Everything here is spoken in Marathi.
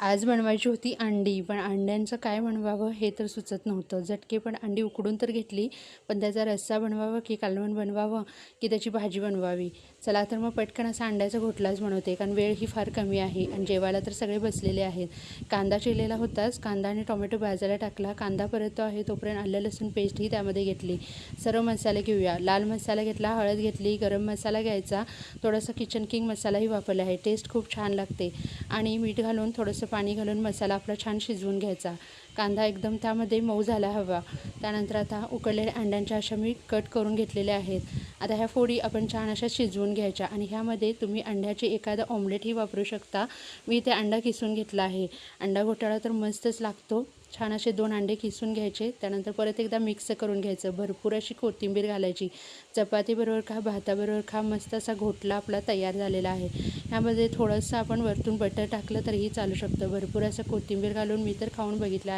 आज बनवायची होती अंडी पण अंड्यांचं काय बनवावं हे तर सुचत नव्हतं. झटके पण अंडी उकडून तर घेतली पण त्याचा रस्सा बनवावा की कालवण बनवावं की त्याची भाजी बनवावी? चला तर मग पटकन असा अंड्याचा घोटलाच बनवते कारण वेळ ही फार कमी आहे आणि जेवायला तर सगळे बसलेले आहेत. कांदा चिरलेला होताच. कांदा आणि टोमॅटो भाजायला टाकला. कांदा परत आहे तोपर्यंत आलं लसूण पेस्टही त्यामध्ये घेतली. सर्व मसाले घेऊया. लाल मसाला घेतला हळद घेतली गरम मसाला घ्यायचा. थोडासा किचन किंग मसालाही वापरला आहे. टेस्ट खूप छान लागते. आणि मीठ घालून थोडंसं पाणी घालून मसाला आपला छान शिजवून घ्यायचा. कांदा एकदम त्यामध्ये मऊ झाला हवा. त्यानंतर आता उकडलेल्या अंड्यांच्या अशा मी कट करून घेतलेल्या आहेत. आता ह्या फोडी आपण छान अशा शिजवून घ्यायच्या आणि ह्यामध्ये तुम्ही अंड्याची एखादा ऑमलेटही वापरू शकता. मी ते अंडा किसून घेतला आहे. अंडा घोटाळा तर मस्तच लागतो. छान असे दोन अंडे किसून घ्यायचे. त्यानंतर परत एकदा मिक्स करून घ्यायचं. भरपूर अशी कोथिंबीर घालायची. चपातीबरोबर खा भाताबरोबर खा मस्त असा घोटला आपला तयार झालेला आहे. ह्यामध्ये थोडंसं आपण वरतून बटर टाकलं तरीही चालू शकतं. भरपूर असं कोथिंबीर घालून मी तर खाऊन बघितलं आहे.